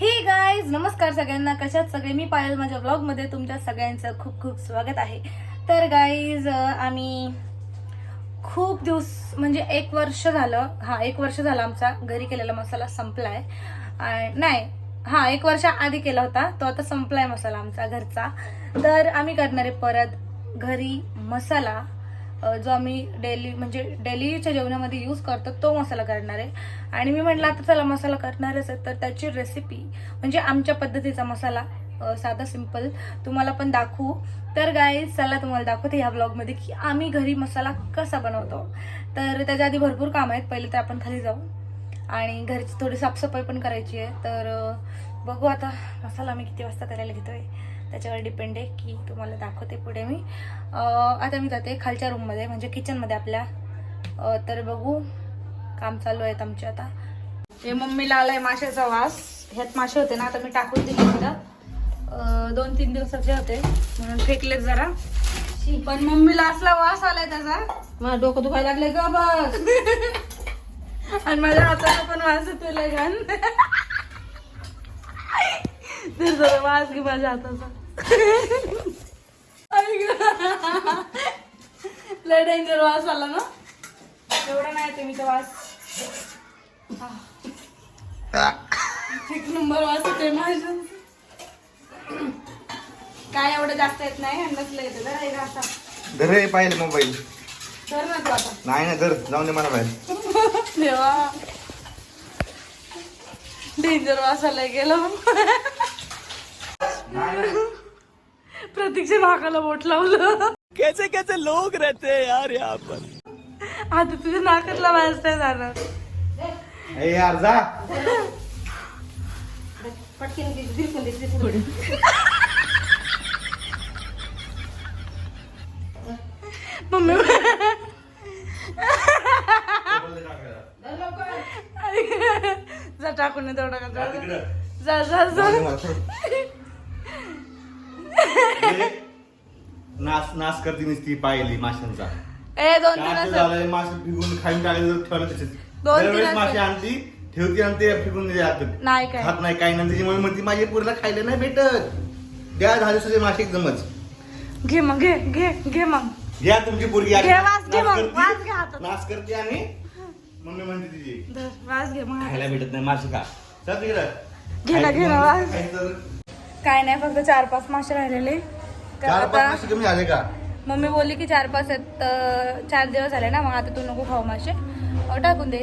हे गाईज नमस्कार सगळ्यांना. कशात सगळे? मी पायल माझ्या ब्लॉगमध्ये तुमच्या सगळ्यांचं खूप खूप स्वागत आहे. तर गाईज आम्ही खूप दिवस म्हणजे एक वर्ष झालं. हा एक वर्ष झालं आमचा. घरी केलेला मसाला संपलाय. आ- नाही हा एक वर्ष आधी केला होता. तो आता संपलाय मसाला आमचा घरचा. तर आम्ही करणार आहे परत घरी मसाला. जो आम्ही डेली म्हणजे डेलीच्या जेवणामध्ये यूज करतो तो मसाला करणार आहे. आणि मी म्हटलं आता चला मसाला करणारच आहे. तर त्याची रेसिपी म्हणजे आमच्या पद्धतीचा मसाला साधा सिंपल तुम्हाला पण दाखवू. तर गाय चला तुम्हाला दाखवते ह्या ब्लॉगमध्ये की आम्ही घरी मसाला कसा बनवतो. तर त्याच्या आधी भरपूर काम आहेत. पहिले तर आपण खाली जाऊ. आणि घरची थोडी साफसफाई पण करायची आहे. तर बघू आता मसाला आम्ही किती वाजता करायला घेतोय. त्याच्यावर डिपेंड आहे की तुम्हाला दाखवते पुढे मी. आता मी जाते खालच्या रूममध्ये म्हणजे किचनमध्ये आपल्या. तर बघू काम चालू आहेत आमचे आता. हे मम्मीला आलाय माशाचा वास. ह्यात मासे होते ना आता मी टाकून दिले तिथं दोन तीन दिवसाचे होते म्हणून फेकलेत जरा. पण मम्मीला असला वास आलाय त्याचा. माझं डोकं दुखायला लागले ग बघ आणि माझ्या हाताला पण वास येतोय लय घाण. तर जरा वास घे माझ्या हाताचा. लय डेंजर वास आला ना? एवढा नाही येते मी तो वास एक नंबर वास येते माझ्या. काय एवढं जास्त येत नाही आणि नसलं येतं जरा एक असा धर रे पाहिजे मोबाईल. तर ना तू आता. नाही ना धर. जाऊन दे मला बाहेर. देवा. डेंजर वासाला गेलं. प्रतीकच्या नाकाला बोट लावलं. कैसे कैसे लोग रहते हैं यार यहाँ पर? आता तुझ्या नाकातला वास नाही जाणार. ए यार जा. पटकन दे, बिलकुल दे, बिलकुल दे. मम्मी जा टाकून तेवढा का जा जा जा नाश नाश करते नुसती पाहिली माशांचा. ए दोन काय झालंय मासे फिकून खाऊन टाकले ठेवलं तसेच. दोन दरवेळेस तीन मासे असं- आणती ठेवती आणि ते फिकून नाही काय. खात नाही काही नाही. त्याच्यामुळे म्हणती माझ्या पुरीला खायला नाही भेटत. द्या दहा दिवसाचे मासे एकदमच. घे मग घे घे घे मग. घ्या तुमची पोरगी आली. घे वास, घे नाश मग, करती, वास घे हातात. नाश करते आणि मम्मी म्हणते तिची धर, वास घे मग खायला भेटत नाही मासे खा. चल तिकडं. घे ना, घे ना, वास. खायचं- काय नाही फक्त चार पाच मासे राहिलेले. चार पाच आता मासे कमी झाले का? मम्मी बोलली की चार पाच आहेत तर चार दिवस झाले ना मग आता तू नको खाऊ मासे. अं, टाकून दे.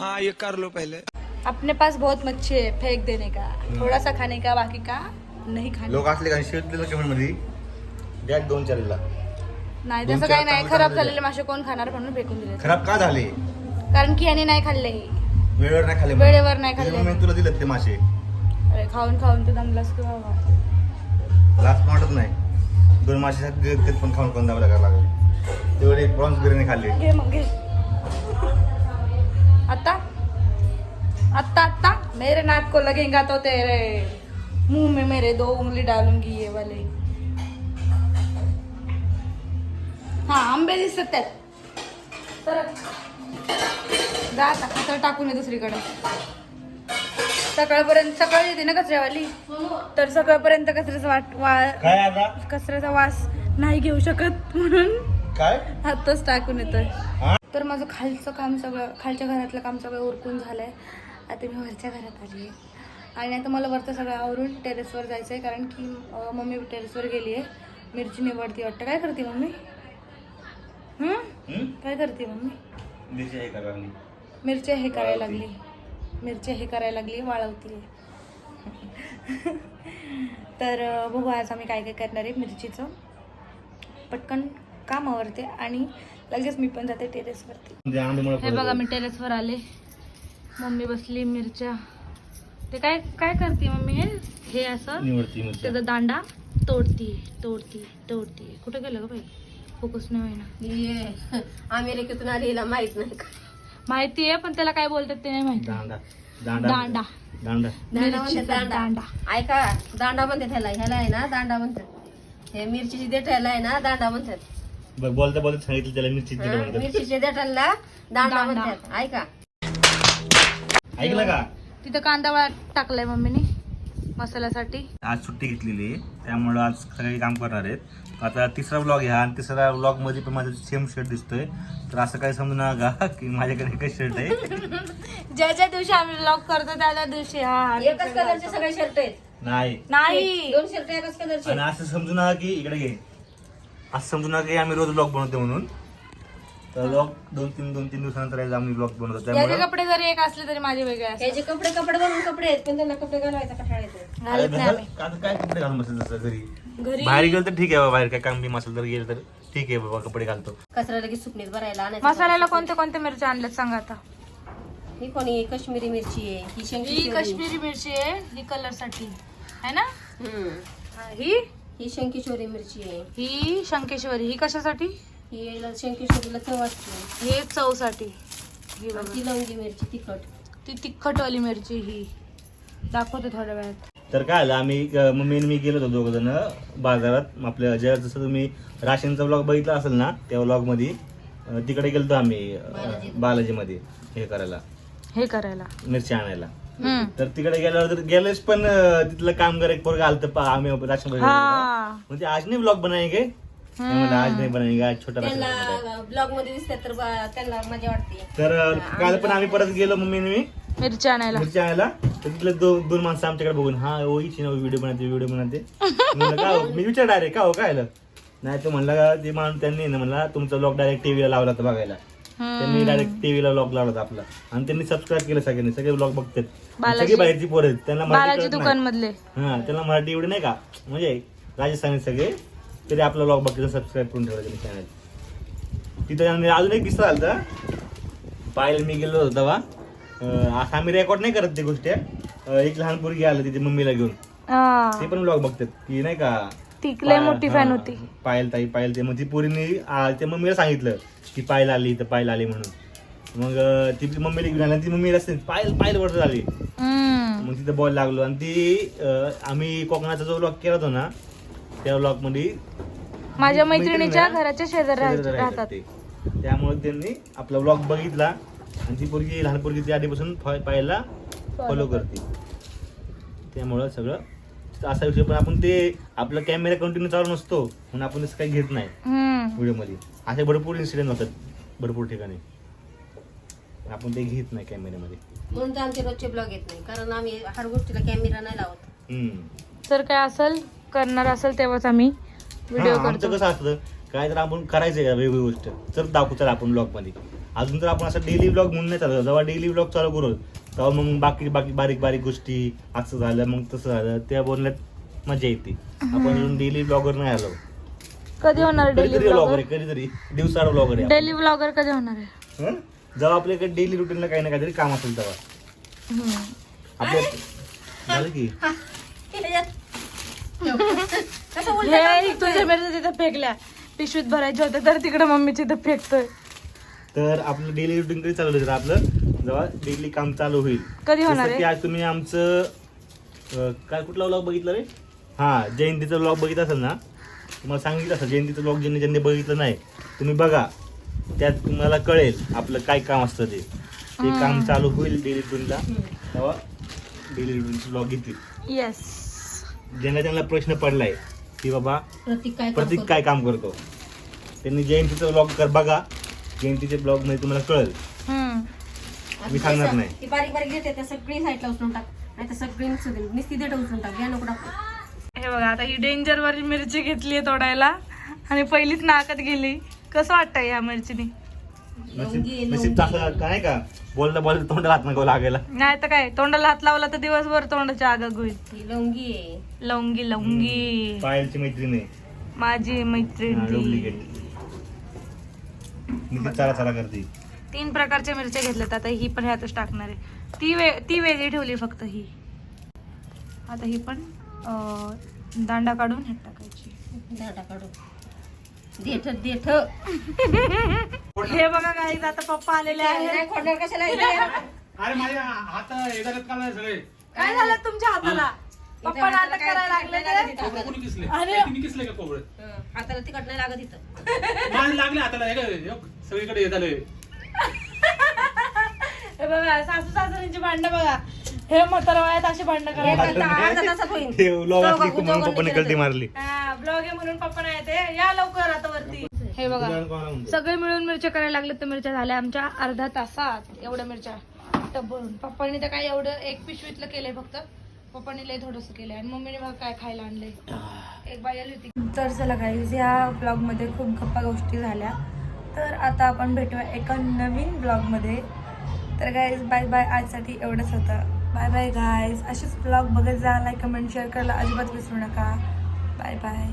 हाँ ये कर लो पहले. अपने पास बहुत मच्छी है फेंक देने का. थोड़ा सा खाने का बाकी का? नहीं खाने. लोक असले का शेत दिलं कमेंटमध्ये द्या दोन चारला. नाही दोन तसं चार काही नाही खराब झालेले मासे कोण खाणार म्हणून फेकून दिले खराब का झाले? कारण की याने नाही खाल्ले वेळेवर नाही खाले वेळेवर नाही खाल्ले. त्याच्यामुळे मी तुला दिलं ते मासे. खाऊन खाऊन तू दमलास की बाबा. लास्ट वाटत नाही. दोन मासे पण खाऊन खाऊन द्यावं लागायला लागले. तेवढे प्रॉन्स बिर्याणी खाल्ली. घे मग घे. आता आता आता मेरे नाक को लगेगा तो तेरे. मुंह में मेरे दो उंगली डालूंगी ये वाले. हा आंबे दिसत त्यात. तर जा आता टाकून ये दुसरीकडे. सकाळपर्यंत सकाळी येते ना कचऱ्यावाली? तर सकाळपर्यंत कचऱ्याचा वाट वा काय आता? कचऱ्याचा वास नाही घेऊ शकत म्हणून काय? आत्ताच टाकून येतोय. हा? तर माझं खालचं काम सगळं खालच्या घरातलं काम सगळं उरकून झालंय. आता मी वरच्या घरात आली आहे. आणि आता मला वरचं सगळं आवरून टेरेसवर जायचं आहे कारण की अं, मम्मी टेरेसवर गेली आहे. मिरची निवडती वाटतं. काय करते मम्मी? हं? काय करते मम्मी? मिरची हे करायला लागली. मिरच्या हे करायला लागली वाळवती तर बघू आज आम्ही काय काय करणार आहे मिरचीचं. पटकन काम आवरते आणि लगेच मी पण जाते टेरेसवरती म्हणजे हे बघा मी टेरेसवर आले. मम्मी बसली मिरच्या. ते काय काय करते मम्मी हे? हे असं मिरची त्याचा दांडा. तोडती तोडती तोडती. कुठं गेलं ग बाई? फोकस नाही होईना. ये अमेरिकेतून आलेला माहीत नाही. का माहिती आहे पण त्याला काय बोलतात ते नाही माहिती. दांडा. दांडा दांडा. दांडा. दांडा म्हणते दांडा. दांडा. ऐका दांडा म्हणते ह्याला ह्याला आहे ना दांडा म्हणतात. हे मिरचीची देठाला आहे ना दांडा म्हणतात. बघ बोलता बोलता सांगितलं त्याला मिरची हा, मिरचीच्या देठाला दांडा दांडा. म्हणतात. ऐका. ऐकलं का? तिथं कांदा वळा टाकलाय मम्मीने. मसाल्यासाठी? आज सुट्टी घेतलेली आहे त्यामुळं आज सगळे काम करणार आहेत. आता तिसरा ब्लॉग ह्या आणि तिसऱ्या ब्लॉगमध्ये पण माझा सेम शर्ट दिसतोय. तर असं काही समजू नका की माझ्याकडे एकच शर्ट आहे. ज्या ज्या दिवशी आम्ही ब्लॉग करतो त्या त्या दिवशी हा एकच कलरचे सगळे शर्ट आहेत. नाही. नाही. दोन शर्ट एकाच कलरचे आणि असं समजू नका की इकडे घे. असं समजू नका की आम्ही रोज ब्लॉग बनवतो म्हणून. तर ब्लॉग दोन तीन दोन तीन दिवसानंतर आम्ही ब्लॉग बनवतो. त्यामुळे कपडे जरी एक असले तरी माझे वेगळे असतात. कपडे कपडे बनवून कपडे आहेत पण त्यांना कपडे घालवायचा कठाळ येतो घालत नाही आम्ही. आता काय कपडे घालून बसेल तसं घरी? घरी? बाहेर गेलं तर ठीक आहे बाबा बाहेर काय काम बी असेल तर गेलं तर ठीक आहे बाबा कपडे घालतो. कचरा लगेच सुकणीत भरायला आणायचं मसाल्याला कोणते कोणते मिरच्या आणल्यात सांगा आता? ही कोणी? काश्मीरी मिरची आहे ही ही शंकी काश्मीरी मिरची आहे ही कलरसाठी है ना? हा, ही? ही शंकेश्वरी मिरची आहे. ही शंकेश्वरी ही कशासाठी? ही याला शंकेश्वरीला चव असते. हे चवसाठी. ही बघा. ती लवंगी मिरची तिखट. ती तिखटवाली मिरची ही. दाखवते थोड्या वेळात. तर काय आलं आम्ही मम्मी आणि मी गेलो होतो दोघ जण बाजारात. आपल्या ज्या जसं तुम्ही राशनचा ब्लॉग बघितला असेल ना त्या ब्लॉगमध्ये तिकडे गेलतो आम्ही बालाजी. मध्ये हे करायला. हे करायला. मिरची आणायला. तर तिकडे गेल्यावर तर गेलेच पण तिथलं कामगार एक पोरगा आलतं पा आम्ही राशनमध्ये हा. म्हणजे आज नाही ब्लॉग मी म्हणलं, आज नाही बनाएंगे आज छोटा ब्लॉगमध्ये तर बा- त्यांना मजा वाटते. तर अं, काल पण आम्ही परत गेलो मम्मी आणि मी. मिरची आणायला. मिरची आणायला? तर तिथले दोन दोन माणसं आमच्याकडे बघून हा ओ हिची ना व्हिडिओ बनवते व्हिडिओ बनवते. म्हणलं, का हो? मी विचार डायरेक्ट का हो काय आलं? नाही तो म्हणला का ते माणूस त्यांनी ना म्हणला तुमचा ब्लॉग डायरेक्ट टीव्हीला लावला होता बघायला. त्यांनी डायरेक्ट टीव्हीला ब्लॉग लावला होता आपला. आणि त्यांनी सबस्क्राईब केलं सगळ्यांनी सगळे ब्लॉग बघतात. बालाजी- सगळी बाहेरची पोरं आहेत. त्यांना मराठी बालाजी कळत नाही. दुकान मधले हा त्यांना मराठी एवढे नाही का? म्हणजे राजस्थानी सगळे. तरी आपला ब्लॉग बघतात सबस्क्राईब करून ठेवला त्यांनी चॅनल तिथं त्यांनी अजून एक किस्सा आलता पाहायला मी गेलो होतो तेव्हा. असं आम्ही रेकॉर्ड नाही करत ती गोष्ट एक लहान पोरगी आलं तिथे मम्मीला घेऊन. ते पण ब्लॉग बघतात की नाही का ती लय मोठी फॅन होती. पायल ताई पायल ते. मग ती पोरीने त्या मम्मीला सांगितलं की पायल आली तर पायल आली म्हणून. मग ती मम्मीला घेऊन आली ती मम्मीला असते पायल पायल वरती आली. मग तिथे बॉल लागलो आणि ती आम्ही कोकणाचा जो ब्लॉग केला होता ना त्या ब्लॉगमध्ये माझ्या मैत्रिणी मैत्रिणीच्या घराच्या शेजारी राह- शेजारी राहतात. त्यामुळे त्यांनी आपला ब्लॉग बघितला. आणि ती पोरगी लहान पोरगी ती आधीपासून फॉ- पाहायला फॉलो करते. त्यामुळं सगळं असा विषय पण आपण ते आपला कॅमेरा कंटिन्यू चालू नसतो म्हणून आपण तसं काही घेत नाही हम्म. व्हिडिओमध्ये. असे भरपूर इन्सिडेंट होतात भरपूर ठिकाणी. आपण ते घेत नाही कॅमेऱ्यामध्ये म्हणून तर आमचे रोजचे ब्लॉग येत नाही कारण आम्ही हर गोष्टीला कॅमेरा नाही लावत. जर काय असेल करणार असेल तेव्हाच आम्ही व्हिडिओ करतो. कसं असतं काय तर आपण करायचंय का वेगळी गोष्ट तर दाखवू चला आपण ब्लॉगमध्ये. अजून तर आपण असं डेली ब्लॉग म्हणून नाही चालू जेव्हा डेली ब्लॉग चालू करू तेव्हा मग बाकी बाकी बारीक बारीक गोष्टी असं झालं मग तसं झालं त्या बोलण्यात मजा येते. आपण अजून डेली ब्लॉगर नाही आलो. कधी होणार डेली कधीतरी ब्लॉगर ब्लॉगर आहे कधीतरी. दिवसाड ब्लॉगर आहे. डेली ब्लॉगर कधी होणार आहे? हं? जेव्हा आपल्याकडे डेली रुटीनला काही ना काहीतरी काम असेल तेव्हा. हम्म. आपल्या झालं की? हे तुझ्या मिरच्या तिथे फेकल्या. पिशवीत भरायच्या होत्या तर तिकडे मम्मी तिथे फेकतोय. तर आपलं डेली रुटीन कधी चालू होईल आपलं? जेव्हा डेली काम चालू होईल. कधी होणार जसं की आहे? आज तुम्ही आमचं अं, काय कुठला व्लॉग बघितला रे? हा जयंतीचा व्लॉग बघितला असेल ना? तुम्हाला सांगितलं असेल जयंतीचा व्लॉग ज्यांनी ज्यांनी बघितलं नाही तुम्ही बघा. त्यात तुम्हाला कळेल आपलं काय काम असतं ते. ते काम चालू होईल डेली रुटीनला तेव्हा डेली रुटीनचे व्लॉग घेतील येस ज्यांना त्यांना प्रश्न पडलाय की बाबा प्रतीक काय प्रतीक काय काम करतो? त्यांनी जयंतीचा व्लॉग कर बघा. जयंतीच्या ब्लॉगमध्ये तुम्हाला कळेल. मी सांगणार नाही. ती बारीक बारीक देते त्या सगळी साईडला उचलून टाक. नाही तर सगळी मिक्स होतील. नुसती देठ उचलून टाक. घ्या नको टाकू. हे बघा आता ही डेंजर वाली मिरची घेतली तोडायला. आणि पहिलीच नाकात गेली. कसं वाटतंय या मिरचीने? असं काय का बोलता बोलता तोंडाला हात नको लागायला. नाही तर काय तोंडाला हात लावला तर दिवसभर तोंडाची आग होईल ही लवंगी लवंगी लवंगी. पायलची मैत्रीण आहे. माझी मैत्रीण. मी ती चाला चाला करते. तीन प्रकारच्या मिरच्या घेतल्यात आता ही पण ह्यातच टाकणार आहे. ती वे ती वेगळी ठेवली फक्त ही. आता ही पण अं, दांडा काढून ह्यात टाकायची. दाटा काढू देठ देठ. हे बघा आता पप्पा आलेले आहेत. नाही खोडणार कशाला इथे? अरे माझ्या हात येतात का नाही सगळे. काय झालं तुमच्या हाताला? पप्पा नाटक करायला लागले ते. कोबडे कोणी किसले? अरे. तुम्ही किसले का कोबडे हं, हाताला तिखट नाही लागत इथं. माझे लागले हाताला हे काय, हे सगळीकडे हे झालंय हे बघा सासू सासऱ्यांची भांडणं बघा. हे म्हातारा वयात अशी भांडणं अर्धा अर्धा असली चौघं- की म्हणून चौघांनी पप्पाने केलं कल्टी तरी. मारली. ब्लॉग आहे म्हणून पप्पा नाही येते. या लवकर आता वरती. हे बघा. सगळे मिळून मिरच्या करायला लागले तर मिरच्या झाल्या आमच्या अर्ध्या तासात. एवढ्या मिरच्या. टब भरून पप्पांनी तर काय एवढं एक पिशवीतलं केलंय फक्त. पप्पांनी लय थोडंसं केलंय आणि मम्मीने बघा काय खायला आणलंय. एक बाई आली होती. तर चला गाईज या ब्लॉगमध्ये खूप गप्पा गोष्टी झाल्या. तर आता आपण भेटूया एका नवीन ब्लॉगमध्ये तर गाईज बाय बाय आजसाठी एवढंच होतं. बाय बाय गाईज असेच ब्लॉग बघत जा लाईक कमेंट शेअर करायला अजिबात विसरू नका. Bye bye